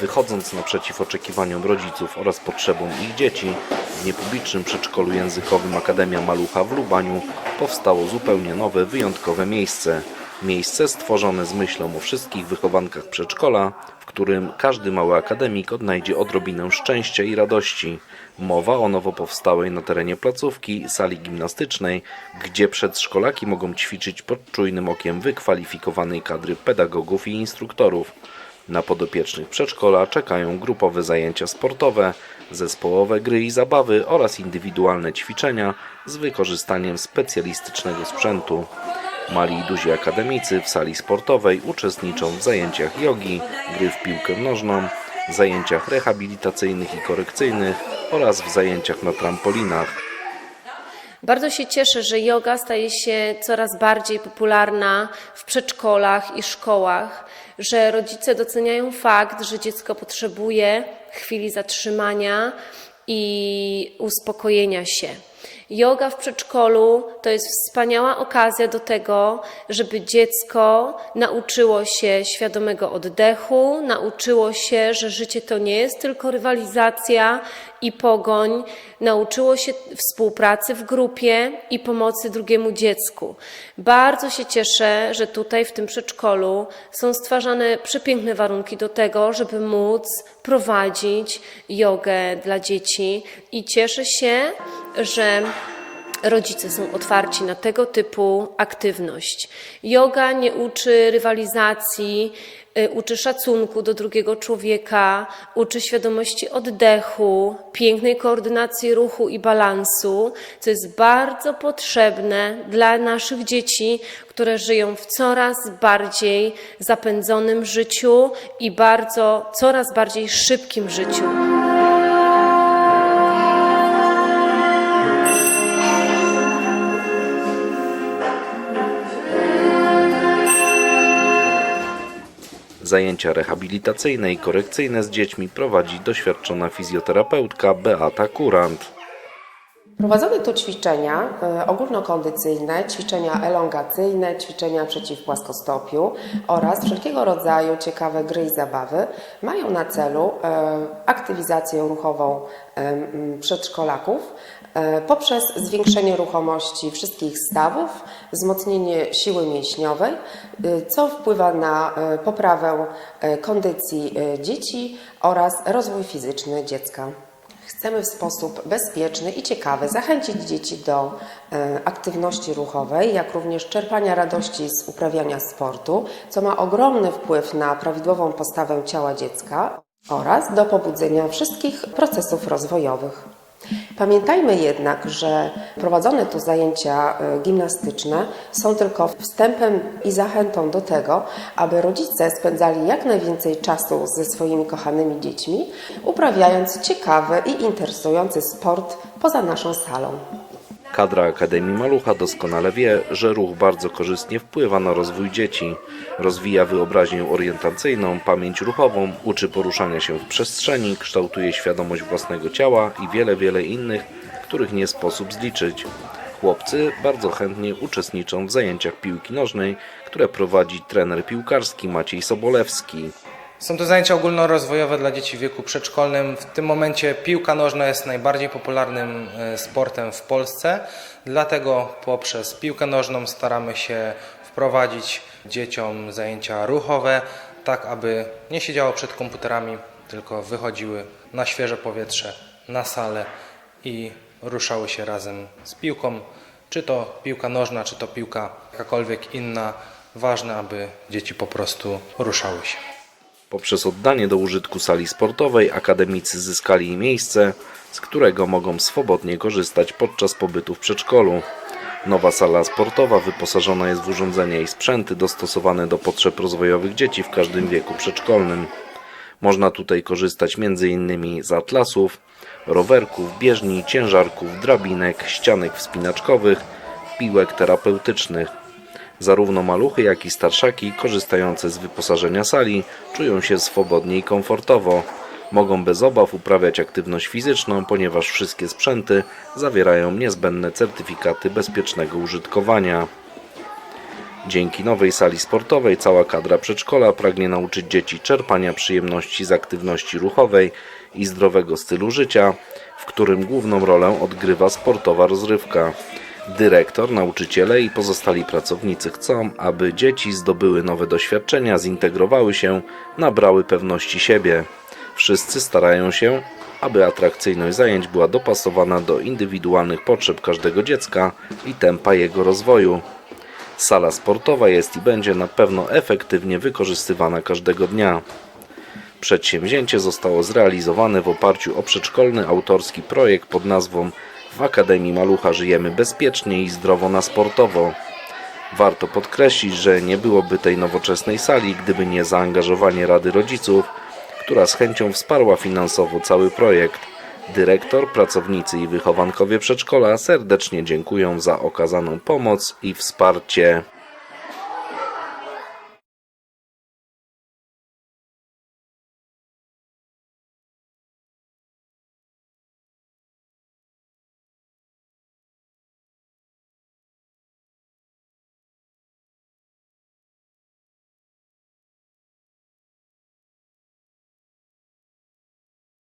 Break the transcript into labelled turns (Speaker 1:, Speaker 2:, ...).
Speaker 1: wychodząc naprzeciw oczekiwaniom rodziców oraz potrzebom ich dzieci, w niepublicznym przedszkolu językowym Akademia Malucha w Lubaniu powstało zupełnie nowe, wyjątkowe miejsce. Miejsce stworzone z myślą o wszystkich wychowankach przedszkola, w którym każdy mały akademik odnajdzie odrobinę szczęścia i radości. Mowa o nowo powstałej na terenie placówki sali gimnastycznej, gdzie przedszkolaki mogą ćwiczyć pod czujnym okiem wykwalifikowanej kadry pedagogów i instruktorów. Na podopiecznych przedszkola czekają grupowe zajęcia sportowe, zespołowe gry i zabawy oraz indywidualne ćwiczenia z wykorzystaniem specjalistycznego sprzętu. Mali i duzi akademicy w sali sportowej uczestniczą w zajęciach jogi, gry w piłkę nożną, zajęciach rehabilitacyjnych i korekcyjnych oraz w zajęciach na trampolinach.
Speaker 2: Bardzo się cieszę, że yoga staje się coraz bardziej popularna w przedszkolach i szkołach, że rodzice doceniają fakt, że dziecko potrzebuje chwili zatrzymania i uspokojenia się. Yoga w przedszkolu to jest wspaniała okazja do tego, żeby dziecko nauczyło się świadomego oddechu, nauczyło się, że życie to nie jest tylko rywalizacja i pogoń, nauczyło się współpracy w grupie i pomocy drugiemu dziecku. Bardzo się cieszę, że tutaj w tym przedszkolu są stwarzane przepiękne warunki do tego, żeby móc prowadzić jogę dla dzieci i cieszę się, że rodzice są otwarci na tego typu aktywność. Yoga nie uczy rywalizacji, y, uczy szacunku do drugiego człowieka, uczy świadomości oddechu, pięknej koordynacji ruchu i balansu, co jest bardzo potrzebne dla naszych dzieci, które żyją w coraz bardziej zapędzonym życiu i bardzo, coraz bardziej szybkim życiu.
Speaker 1: Zajęcia rehabilitacyjne i korekcyjne z dziećmi prowadzi doświadczona fizjoterapeutka Beata Kurant.
Speaker 3: Prowadzone tu ćwiczenia e, ogólnokondycyjne, ćwiczenia elongacyjne, ćwiczenia przeciw płaskostopiu oraz wszelkiego rodzaju ciekawe gry i zabawy mają na celu e, aktywizację ruchową e, przedszkolaków poprzez zwiększenie ruchomości wszystkich stawów, wzmocnienie siły mięśniowej, co wpływa na poprawę kondycji dzieci oraz rozwój fizyczny dziecka. Chcemy w sposób bezpieczny i ciekawy zachęcić dzieci do e, aktywności ruchowej, jak również czerpania radości z uprawiania sportu, co ma ogromny wpływ na prawidłową postawę ciała dziecka oraz do pobudzenia wszystkich procesów rozwojowych. Pamiętajmy jednak, że prowadzone tu zajęcia e, gimnastyczne są tylko wstępem i zachętą do tego, aby rodzice spędzali jak najwięcej czasu ze swoimi kochanymi dziećmi, uprawiając ciekawy i interesujący sport poza naszą salą.
Speaker 1: Kadra Akademii Malucha doskonale wie, że ruch bardzo korzystnie wpływa na rozwój dzieci. Rozwija wyobraźnię orientacyjną, pamięć ruchową, uczy poruszania się w przestrzeni, kształtuje świadomość własnego ciała i wiele, wiele innych, których nie sposób zliczyć. Chłopcy bardzo chętnie uczestniczą w zajęciach piłki nożnej, które prowadzi trener piłkarski Maciej Sobolewski.
Speaker 4: Są to zajęcia ogólnorozwojowe dla dzieci w wieku przedszkolnym. W tym momencie piłka nożna jest najbardziej popularnym e, sportem w Polsce, dlatego poprzez piłkę nożną staramy się wprowadzić dzieciom zajęcia ruchowe, tak aby nie siedziało przed komputerami, tylko wychodziły na świeże powietrze, na salę i ruszały się razem z piłką, czy to piłka nożna, czy to piłka jakakolwiek inna. Ważne, aby dzieci po prostu ruszały się.
Speaker 1: Poprzez oddanie do użytku sali sportowej akademicy zyskali miejsce, z którego mogą swobodnie korzystać podczas pobytu w przedszkolu. Nowa sala sportowa wyposażona jest w urządzenia i sprzęty dostosowane do potrzeb rozwojowych dzieci w każdym wieku przedszkolnym. Można tutaj korzystać m.in. z atlasów, rowerków, bieżni, ciężarków, drabinek, ścianek wspinaczkowych, piłek terapeutycznych. Zarówno maluchy, jak i starszaki korzystające z wyposażenia sali czują się swobodnie i komfortowo. Mogą bez obaw uprawiać aktywność fizyczną, ponieważ wszystkie sprzęty zawierają niezbędne certyfikaty bezpiecznego użytkowania. Dzięki nowej sali sportowej cała kadra przedszkola pragnie nauczyć dzieci czerpania przyjemności z aktywności ruchowej i zdrowego stylu życia, w którym główną rolę odgrywa sportowa rozrywka. Dyrektor, nauczyciele i pozostali pracownicy chcą, aby dzieci zdobyły nowe doświadczenia, zintegrowały się, nabrały pewności siebie. Wszyscy starają się, aby atrakcyjność zajęć była dopasowana do indywidualnych potrzeb każdego dziecka i tempa jego rozwoju. Sala sportowa jest i będzie na pewno efektywnie wykorzystywana każdego dnia. Przedsięwzięcie zostało zrealizowane w oparciu o przedszkolny autorski projekt pod nazwą W Akademii Malucha żyjemy bezpiecznie i zdrowo na sportowo. Warto podkreślić, że nie byłoby tej nowoczesnej sali, gdyby nie zaangażowanie Rady Rodziców, która z chęcią wsparła finansowo cały projekt. Dyrektor, pracownicy i wychowankowie przedszkola serdecznie dziękują za okazaną pomoc i wsparcie.